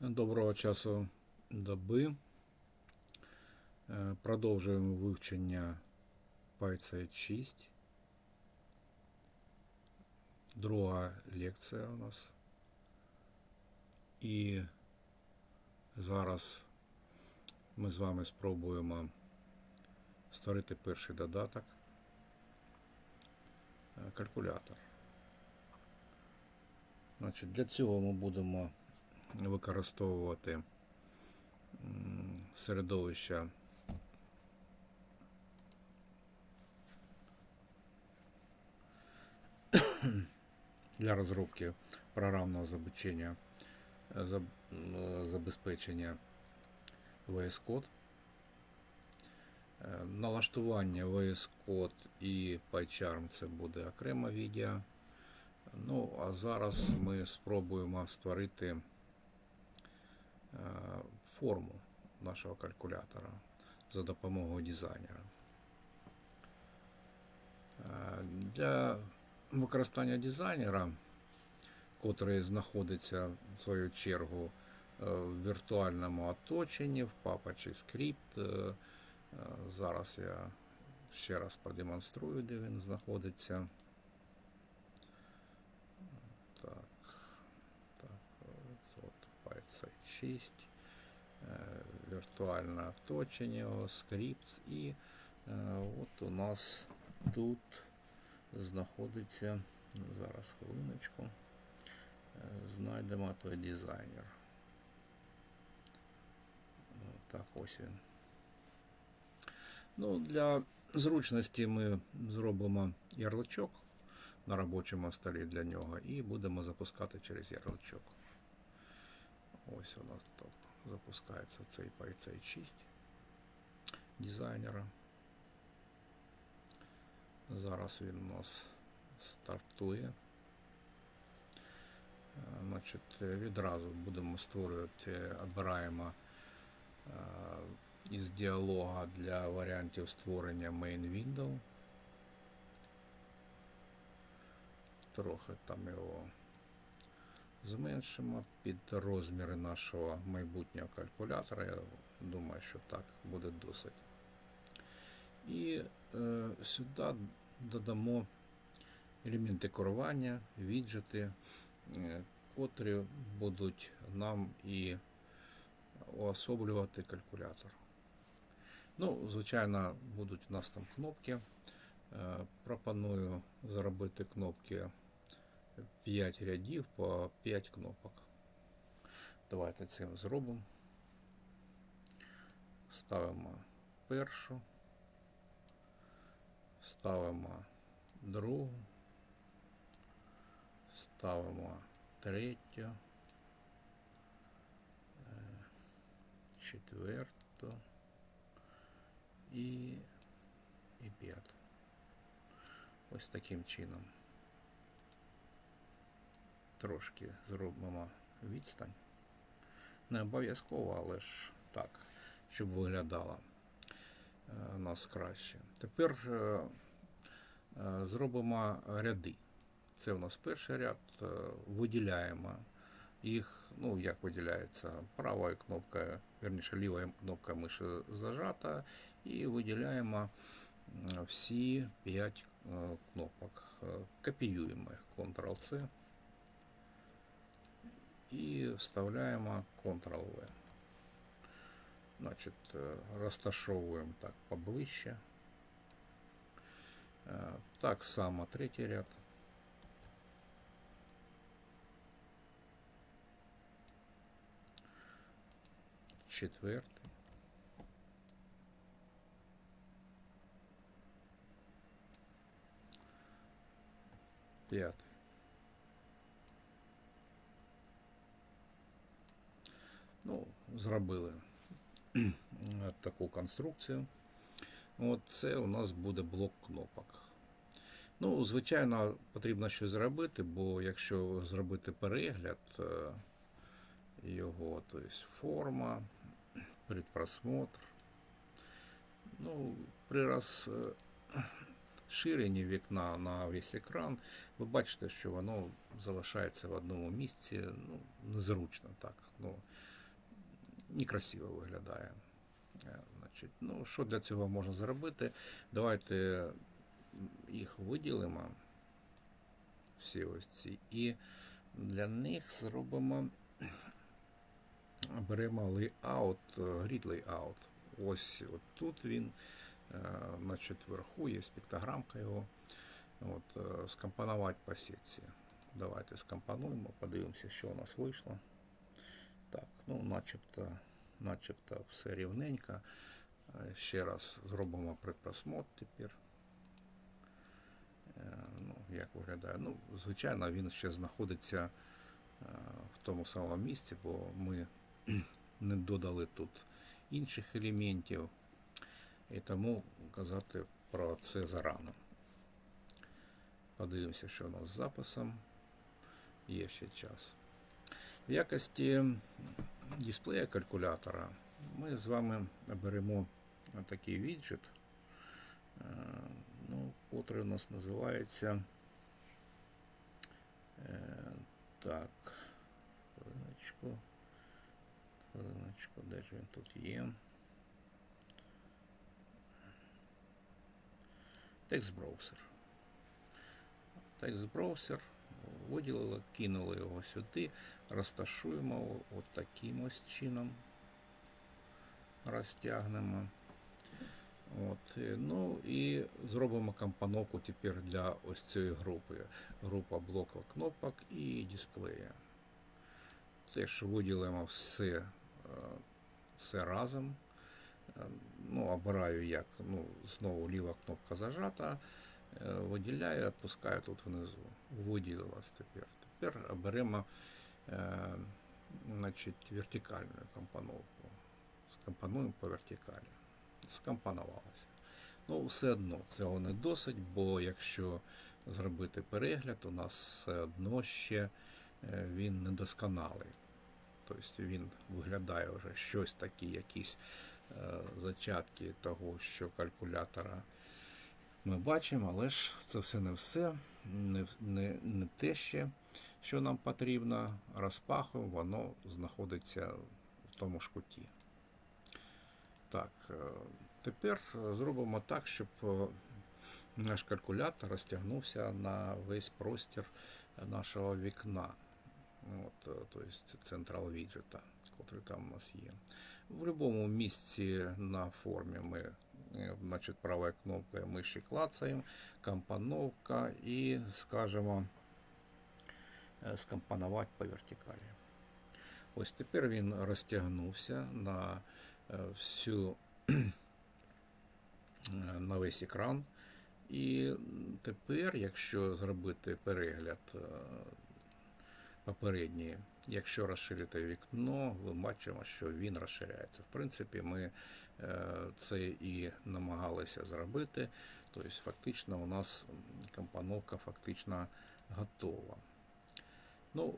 Доброго часу доби. Е, Продовжуємо вивчення PySite 6. Друга лекція у нас. І зараз ми з вами спробуємо створити перший додаток. Е, Калькулятор. Значить, для цього ми будемо використовувати середовища для розробки програмного забезпечення, е, е, забезпечення VS Code. Е, Налаштування VS Code і PyCharm це буде окреме відео. Ну, а зараз ми спробуємо створити форму нашого калькулятора за допомогою дизайнера. Е, Для використання дизайнера, котрий знаходиться в свою чергу е, в віртуальному оточенні, в папочці скрипт. е, е, Зараз я ще раз продемонструю, де він знаходиться. Так, x86, е, віртуальне оточення, скрипт. І е, от у нас тут знаходиться, зараз хвилиночку, е, знайдемо той дизайнер. Так, ось він. Ну, Для зручності ми зробимо ярличок на робочому столі для нього і будемо запускати через ярличок. Ось у нас так запускається цей PySite 6 дизайнера. Зараз він у нас стартує. Е, Значить, відразу будемо створювати, обираємо е, із діалога для варіантів створення main window. Трохи там його зменшимо під розміри нашого майбутнього калькулятора. Я думаю, що так буде досить. І е, сюди додамо елементи керування, віджити, е, котрі будуть нам і уособлювати калькулятор. Ну, звичайно, будуть у нас там кнопки. Е, Пропоную зробити кнопки 5 рядів по 5 кнопок. Давайте це зробимо. Ставимо першу, ставимо другу, ставимо третю, е, четверту і, і п'яту. Ось таким чином. Трошки зробимо відстань. Не обов'язково, але ж так, щоб виглядало е, у нас краще. Тепер е, е, зробимо ряди. Це у нас перший ряд. Виділяємо їх, ну як виділяється, правою кнопкою, верніше лівою кнопкою миші зажата, і виділяємо всі 5 кнопок. Копіюємо їх Ctrl-C вставляємо Ctrl-V. Значить, е, розташовуємо так поближче. Е, Так само третій ряд. Четвертий. П'ятий. Ну, зробили таку конструкцію. От це у нас буде блок кнопок. Ну, звичайно, потрібно щось зробити, бо якщо зробити перегляд е, його, то есть форма, предпросмотр. Ну, при роз, розширенні вікна на весь екран, ви бачите, що воно залишається в одному місці, ну, незручно так. Ну, некрасиво виглядає. Е, Значить, ну, що для цього можна зробити? Давайте їх виділимо. Всі ось ці. І для них зробимо. Беремо layout, е, grid layout. Ось от тут він. е, Значить, вверху є піктограмка його. От, скомпонувати по секції. Давайте скомпонуємо, подивимося, що у нас вийшло. Так, ну начебто, начебто все рівненько. Е, Ще раз зробимо предпросмотр тепер. Е, Ну, як виглядає? Ну, звичайно, він ще знаходиться е, в тому самому місці, бо ми не додали тут інших елементів. І тому казати про це зарано. Подивимося, що у нас з записом. Є ще час. В якості дисплея калькулятора ми з вами беремо такий віджит, е, ну, котрий у нас називається. е, Так, хвилиночку. Хвилиночку, де ж він тут є? Текст браузер. Текст браузер виділили, кинули його сюди, розташуємо от таким ось чином. Розтягнемо. От, е, ну і зробимо компоновку тепер для ось цієї групи. Група блоків кнопок і дисплея. Теж виділимо все, е, все разом. Е, Ну, обираю як. Ну, знову ліва кнопка зажата. Е, Виділяю, відпускаю тут внизу. Виділилась тепер. Тепер беремо е, значить, вертикальну компоновку. Скомпонуємо по вертикалі. Скомпонувалося. Ну, все одно цього не досить, бо якщо зробити перегляд, у нас все одно ще е, він недосконалий. Тобто він виглядає вже щось такі, якісь зачатки того, що калькулятора ми бачимо, але ж це все не все, не, не, не те ще, що нам потрібно. Розпахуємо, воно знаходиться в тому ж куті. Так, е, тепер зробимо так, щоб е, наш калькулятор розтягнувся на весь простір нашого вікна. От, е, то есть централ віджета, який там у нас є. В будь-якому місці на формі ми значить, правою кнопкою миші клацаємо, компоновка і скажемо е, скомпонувати по вертикалі. Ось тепер він розтягнувся на е, всю е, на весь екран. І тепер, якщо зробити перегляд попередній, якщо розширити вікно, ви бачимо, що він розширяється. В принципі, ми е, це і намагалися зробити. Тобто, фактично, у нас компоновка фактично готова. Ну,